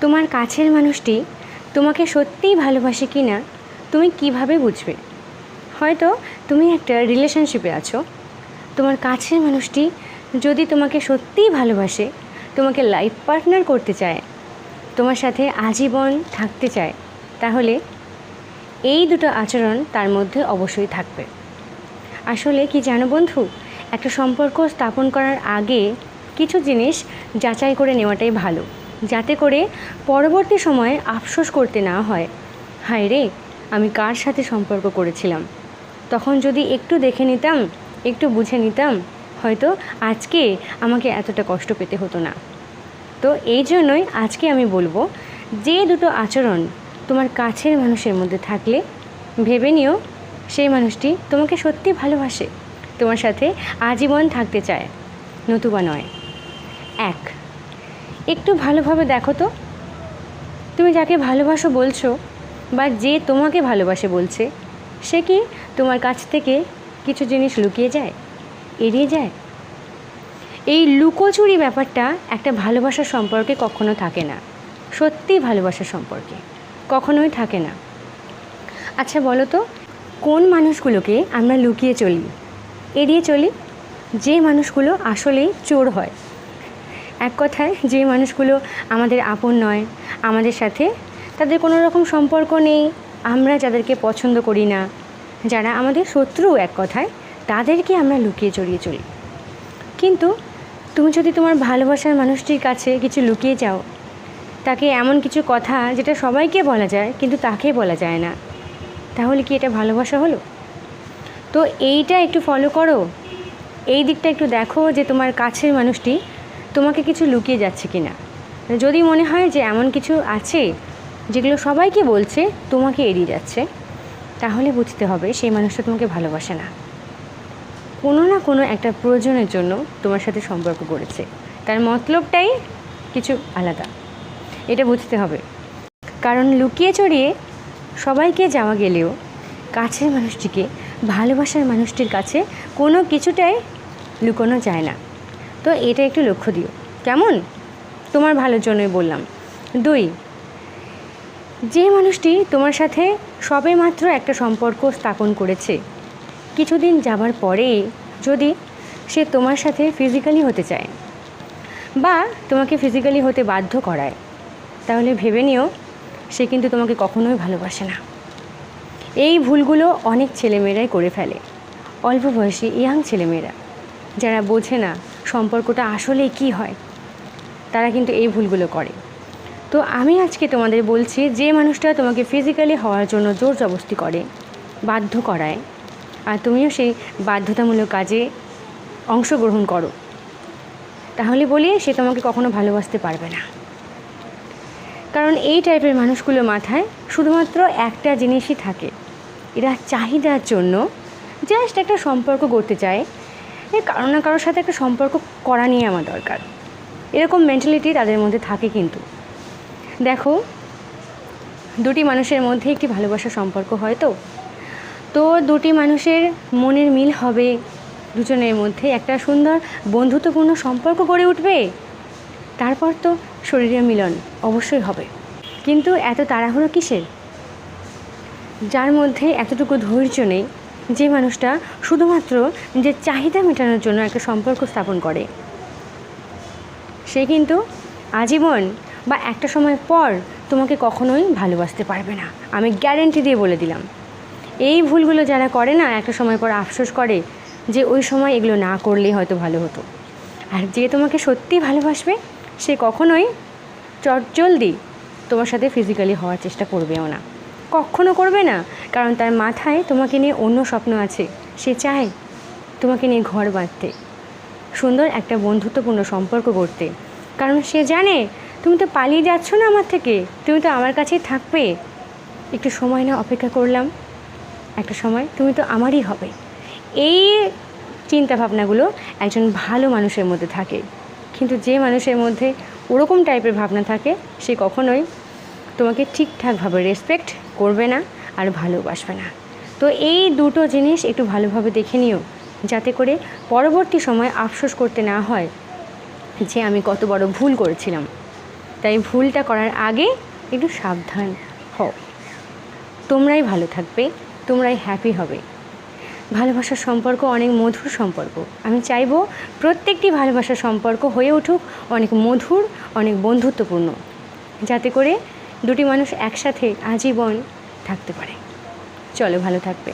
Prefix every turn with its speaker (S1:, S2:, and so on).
S1: তোমার কাছের মানুষটি তোমাকে সত্যিই ভালোবাসে কি না, তুমি কীভাবে বুঝবে? হয়তো তুমি একটা রিলেশনশিপে আছো। তোমার কাছের মানুষটি যদি তোমাকে সত্যিই ভালোবাসে, তোমাকে লাইফ পার্টনার করতে চায়, তোমার সাথে আজীবন থাকতে চায়, তাহলে এই দুটো আচরণ তার মধ্যে অবশ্যই থাকবে। আসলে কি জানো বন্ধু, একটা সম্পর্ক স্থাপন করার আগে কিছু জিনিস যাচাই করে নেওয়াটাই ভালো। যাতে করে পরবর্তী সময়ে আফসোস করতে না হয়। হায় রে, আমি কার সাথে সম্পর্ক করেছিলাম? তখন যদি একটু দেখে নিতাম, একটু বুঝে নিতাম, হয়তো আজকে আমাকে এতটা কষ্ট পেতে হতো না। তো এই জন্যই আজকে আমি বলব, যে দুটো আচরণ তোমার কাছের মানুষের মধ্যে থাকলে, ভেবে নিও সেই মানুষটি তোমাকে সত্যি ভালোবাসে, তোমার সাথে আজীবন থাকতে চায়, নতুবা নয়। এক একটু ভালোভাবে দেখো তো। তুমি যাকে ভালোবাসো বলছো, বা যে তোমাকে ভালোবাসে বলছে, সে কি তোমার কাছ থেকে কিছু জিনিস লুকিয়ে যায়, এড়িয়ে যায়? এই লুকোচুরি ব্যাপারটা একটা ভালোবাসার সম্পর্কে কখনো থাকে না। সত্যি ভালোবাসার সম্পর্কে কখনোই থাকে না। আচ্ছা বলো তো, কোন মানুষগুলোকে আমরা লুকিয়ে চলি, এড়িয়ে চলি? যে মানুষগুলো আসলেই চোর হয়। এক কথায়, যে মানুষগুলো আমাদের আপন নয়, আমাদের সাথে তাদের কোনো রকম সম্পর্ক নেই, আমরা যাদেরকে পছন্দ করি না। যারা আমাদের শত্রু এক কথায়, তাদেরকে আমরা লুকিয়ে চড়িয়ে চলি। কিন্তু তুমি যদি তোমার ভালোবাসার মানুষটির কাছে কিছু লুকিয়ে যাও, তাকে এমন কিছু কথা যেটা সবাইকে বলা যায়, কিন্তু তাকে বলা যায় না, তাহলে কি এটা ভালোবাসা হলো? তো এইটা একটু ফলো করো। এই দিকটা একটু দেখো যে তোমার কাছের মানুষটি তোমাকে কিছু লুকিয়ে যাচ্ছে কি না যদি মনে হয় যে এমন কিছু আছে যেগুলো সবাইকে বলছে, তোমাকে এড়িয়ে যাচ্ছে, তাহলে বুঝতে হবে সেই মানুষটা তোমাকে ভালোবাসে না। কোনো না কোনো একটা প্রয়োজনের জন্য তোমার সাথে সম্পর্ক করেছে। তার মতলবটাই কিছু আলাদা। এটা বুঝতে হবে। কারণ লুকিয়ে চড়িয়ে সবাইকে যাওয়া গেলেও কাছের মানুষটিকে, ভালোবাসার মানুষটির কাছে কোনো কিছুটাই লুকোনো যায় না। তো এটা একটু লক্ষ্য দিও কেমন? তোমার ভালোর জন্যই বললাম। দুই, যে মানুষটি তোমার সাথে সবে মাত্র একটা সম্পর্ক স্থাপন করেছে, কিছুদিন যাবার পরে যদি সে তোমার সাথে ফিজিক্যালি হতে চায় বা তোমাকে ফিজিক্যালি হতে বাধ্য করায়, তাহলে ভেবে নিও সে কিন্তু তোমাকে কখনোই ভালোবাসে না। এই ভুলগুলো অনেক ছেলেমেয়েরাই করে ফেলে। অল্প বয়সী ইয়াং ছেলেমেয়েরা, যারা বোঝে না সম্পর্কটা আসলে কি হয়, তারা কিন্তু এই ভুলগুলো করে। তো আমি আজকে তোমাদের বলছি, যে মানুষটা তোমাকে ফিজিক্যালি হওয়ার জন্য জোর জবস্তি করে, বাধ্য করায়, আর তুমিও সেই বাধ্যতামূলক কাজে অংশগ্রহণ করো, তাহলে বলি সে তোমাকে কখনো ভালোবাসতে পারবে না। কারণ এই টাইপের মানুষগুলো মাথায় শুধুমাত্র একটা জিনিসই থাকে, এরা চাহিদার জন্য জাস্ট একটা সম্পর্ক করতে চায় এ কারও না কারোর সাথে একটা সম্পর্ক করা নিয়ে আমার দরকার। এরকম মেন্টালিটি তাদের মধ্যে থাকে কিন্তু। দেখো, দুটি মানুষের মধ্যে একটি ভালোবাসার সম্পর্ক হয় তো? তো দুটি মানুষের মনের মিল হবে দুজনের মধ্যে। একটা সুন্দর বন্ধুত্বপূর্ণ সম্পর্ক গড়ে উঠবে। তারপর তো শরীরের মিলন অবশ্যই হবে। কিন্তু এত তাড়াহুড়ো কিসের? যার মধ্যে এতটুকু ধৈর্য নেই যে মানুষটা শুধুমাত্র যে চাহিদা মেটানোর জন্য একটা সম্পর্ক স্থাপন করে। সে কিন্তু আজীবন বা একটা সময় পর তোমাকে কখনোই ভালোবাসতে পারবে না। আমি গ্যারেন্টি দিয়ে বলে দিলাম। এই ভুলগুলো যারা করে না, একটা সময় পর আফসোস করে যে ওই সময় এগুলো না করলেই হয়তো ভালো হতো। আর যে তোমাকে সত্যি ভালোবাসবে, সে কখনোই চটজলদি তোমার সাথে ফিজিক্যালি হওয়ার চেষ্টা করবেও না। কখনো করবে না কারণ তার মাথায় তোমাকে নিয়ে অন্য স্বপ্ন আছে। সে চায় তোমাকে নিয়ে ঘর বাঁধতে। সুন্দর একটা বন্ধুত্বপূর্ণ সম্পর্ক করতে কারণ সে জানে, তুমি তো পালিয়ে যাচ্ছ না আমার থেকে। তুমি তো আমার কাছেই থাকবে। একটু সময় না অপেক্ষা করলাম। একটা সময় তুমি তো আমারই হবে। এই চিন্তা ভাবনাগুলো একজন ভালো মানুষের মধ্যে থাকে। কিন্তু যে মানুষের মধ্যে ওরকম টাইপের ভাবনা থাকে, সে কখনোই তোমাকে ঠিকঠাকভাবে রেসপেক্ট করবে না। আর ভালোবাসবে না। তো এই দুটো জিনিস একটু ভালোভাবে দেখে নিও, যাতে করে পরবর্তী সময় আফসোস করতে না হয় যে আমি কত বড় ভুল করেছিলাম। তাই ভুলটা করার আগে একটু সাবধান হও। তোমরাই ভালো থাকবে, তোমরাই হ্যাপি হবে। ভালোবাসার সম্পর্ক অনেক মধুর সম্পর্ক। আমি চাইব প্রত্যেকটি ভালোবাসার সম্পর্ক হয়ে উঠুক, অনেক মধুর, অনেক বন্ধুত্বপূর্ণ। যাতে করে দুটি মানুষ একসাথে আজীবন থাকতে পারে। চলো ভালো থাকবে